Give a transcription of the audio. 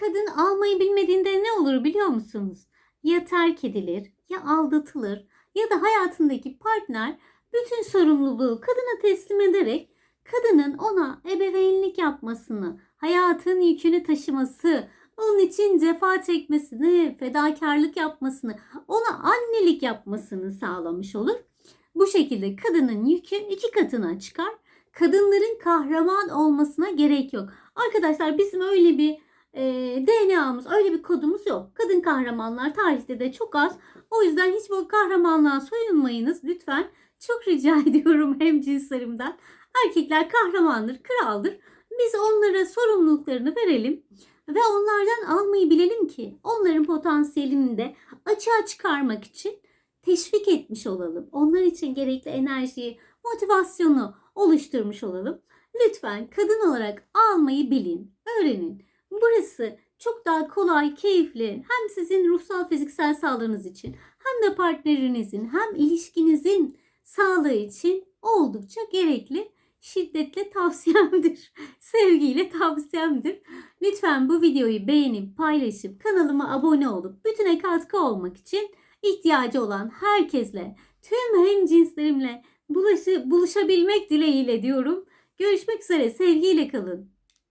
Kadın almayı bilmediğinde ne olur biliyor musunuz? Ya terk edilir, ya aldatılır ya da hayatındaki partner bütün sorumluluğu kadına teslim ederek kadının ona ebeveynlik yapmasını, hayatın yükünü taşıması, onun için cefa çekmesini, fedakarlık yapmasını, ona annelik yapmasını sağlamış olur. Bu şekilde kadının yükü iki katına çıkar. Kadınların kahraman olmasına gerek yok. Arkadaşlar bizim öyle bir e, DNA'mız, öyle bir kodumuz yok. Kadın kahramanlar tarihte de çok az. O yüzden hiç bu kahramanlığa soyunmayınız lütfen. Çok rica ediyorum hem cinslerimden. Erkekler kahramandır, kraldır. Biz onlara sorumluluklarını verelim ve onlardan almayı bilelim ki onların potansiyelini de açığa çıkarmak için teşvik etmiş olalım. Onlar için gerekli enerjiyi, motivasyonu oluşturmuş olalım. Lütfen kadın olarak almayı bilin, öğrenin. Burası çok daha kolay, keyifli hem sizin ruhsal fiziksel sağlığınız için hem de partnerinizin hem ilişkinizin sağlığı için oldukça gerekli. Şiddetle tavsiyemdir. Sevgiyle tavsiyemdir. Lütfen bu videoyu beğenip paylaşıp kanalıma abone olup bütüne katkı olmak için ihtiyacı olan herkesle tüm hem cinslerimle buluşabilmek dileğiyle diyorum. Görüşmek üzere sevgiyle kalın.